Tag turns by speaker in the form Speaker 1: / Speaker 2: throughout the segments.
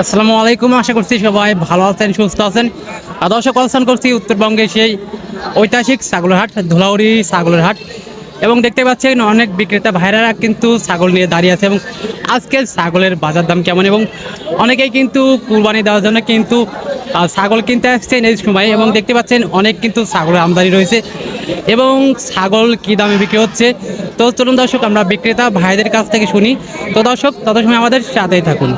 Speaker 1: আসসালামু আলাইকুম, আশা করছি সবাই ভালো আছেন, সুস্থ আছেন। দর্শক অনুষ্ঠান করছি উত্তরবঙ্গে সেই ঐতিহাসিক ছাগলের হাট ধুলাউড়ি ছাগলের হাট এবং দেখতে পাচ্ছেন অনেক বিক্রেতা ভাইরারা কিন্তু ছাগল নিয়ে দাঁড়িয়ে আছে এবং আজকের ছাগলের বাজার দাম কেমন এবং অনেকেই কিন্তু কুরবানি দেওয়ার জন্য কিন্তু ছাগল কিনতে আসছেন এই সময় এবং দেখতে পাচ্ছেন অনেক কিন্তু ছাগলের আমদানি রয়েছে এবং ছাগল কী দামে বিক্রি হচ্ছে? তো চলুন দর্শক আমরা বিক্রেতা ভাইদের কাছ থেকে শুনি। তো দর্শক তত সময় আমাদের সাথেই থাকুন।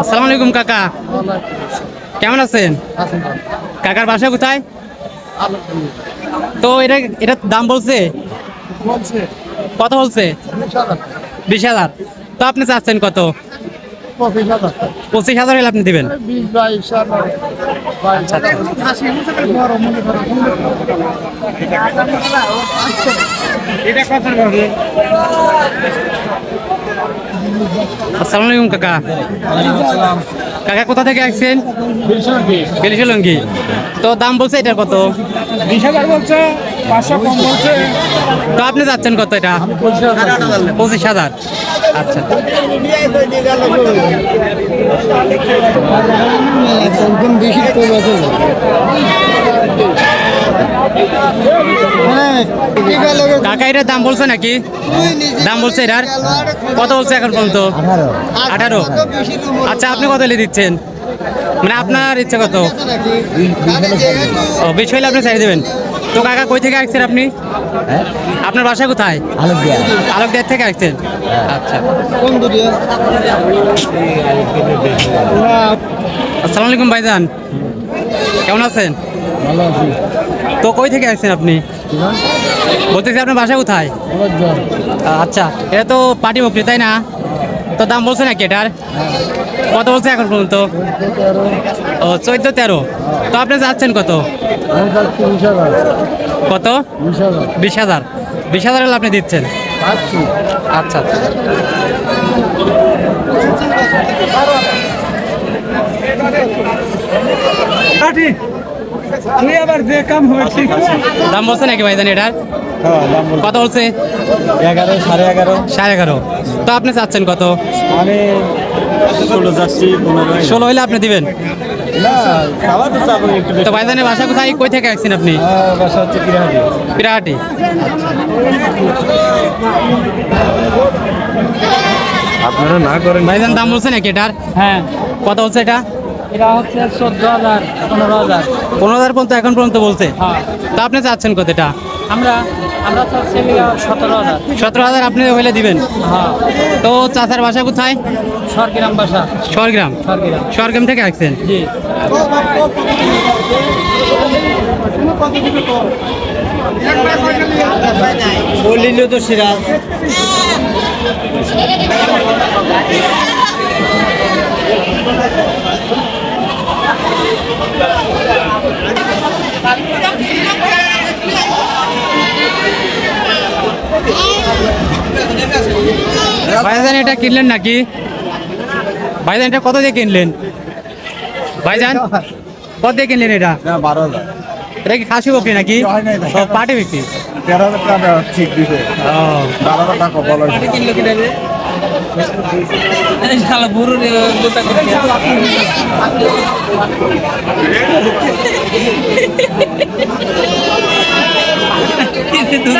Speaker 1: আসসালামু আলাইকুম কাকা। কেমন আছেন? কাকার বাসা কোথায়? তো এটা এটা দাম বলছে?
Speaker 2: বলছে।
Speaker 1: কত বলছে? বিশ হাজার। তো আপনি চাচ্ছেন কত?
Speaker 2: পঁচিশ হাজার।
Speaker 1: হলে আপনি দিবেন?
Speaker 2: বিশ বাইশ হাজার বাইশ হাজার। বড় করো এটা কত হবে
Speaker 1: আসসালামু। আলাইকুম কাকা কাকা কোথা থেকে আসছেন? বেলিশলঙ্গি। তো দাম বলছে এটার কত?
Speaker 2: বিশ হাজার বলছে পাঁচশো কম বলছে।
Speaker 1: তো আপনি যাচ্ছেন কত এটা? পঁচিশ হাজার। আচ্ছা।
Speaker 2: বেশি
Speaker 1: কাকা, এটার দাম বলছে নাকি? দাম বলছে এটার? কত বলছে এখন পর্যন্ত? আঠারো। আচ্ছা আপনি কত হলে দিচ্ছেন? মানে আপনার ইচ্ছা কত? ও, বেশ হইলে আপনি চাই দেবেন। তো কাকা, কই থেকে আসছেন আপনি? আপনার বাসা কোথায়? আলোকদিয়ার থেকে আসছেন আচ্ছা। আসসালামু আলাইকুম ভাইজান। কেমন আছেন? তো কই থেকে আসছেন আপনি? বলতেছি আপনার বাসা কোথায়? আচ্ছা এটা তো পার্টি বকরি তাই না? তো দাম বলছে নাকি এটার? কত বলছে এখন পর্যন্ত? ও, চোদ্দ তেরো। তো আপনি যাচ্ছেন কত? কত?
Speaker 2: বিশ হাজার।
Speaker 1: বিশ হাজার আপনি দিচ্ছেন?
Speaker 2: পাচ্ছি
Speaker 1: আচ্ছা। আচ্ছা
Speaker 2: আমি আবার যে কাম হয়েছি
Speaker 1: দাম বলছে নাকি ভাইজান এটার?
Speaker 2: হ্যাঁ
Speaker 1: কত বলছে?
Speaker 2: এগারো সাড়ে এগারো।
Speaker 1: সাড়ে এগারো। তো আপনি চাচ্ছেন কত?
Speaker 2: আমি ষোলো
Speaker 1: হলে আপনি দিবেন?
Speaker 2: তো
Speaker 1: ভাইজানের বাসা কোথায়? কই থেকে আসছেন আপনি?
Speaker 2: বাসা হচ্ছে কিরাহাটি
Speaker 1: পিরাহাটি।
Speaker 2: আপনারা না করেন।
Speaker 1: ভাইজান দাম বলছে নাকি এটার?
Speaker 3: হ্যাঁ।
Speaker 1: কত বলছে এটা?
Speaker 3: এটা হচ্ছে চোদ্দ হাজার পনেরো হাজার।
Speaker 1: পনেরো হাজার পর্যন্ত এখন পর্যন্ত বলছে?
Speaker 3: হ্যাঁ।
Speaker 1: তো আপনি চাচ্ছেন কত এটা?
Speaker 3: আমরা আমরা চাচ্ছি সতেরো হাজার।
Speaker 1: সতেরো হাজার আপনি হলে দিবেন?
Speaker 3: হ্যাঁ।
Speaker 1: তো চাচার বাসা কোথায়?
Speaker 3: সরগ্রাম বাসা।
Speaker 1: সরগ্রাম।
Speaker 3: সরগ্রাম।
Speaker 1: সরগ্রাম থেকে আসছেন?
Speaker 3: জি।
Speaker 2: বলিল তো সিরাজ।
Speaker 1: ভাইজান এটা কিনলেন নাকি? ভাইজান এটা কত দিয়ে কিনলেন? ভাইজান কত দিয়ে কিনলেন এটা?
Speaker 2: বারো হাজার।
Speaker 1: এটা কি খাসি বকরি নাকি? পাটি বিক্রি?
Speaker 2: তেরো হাজার টাকা ঠিক দিছে। বারো হাজার টাকা বলা
Speaker 3: Kalau buru dia buta ya.
Speaker 2: kerja. Itu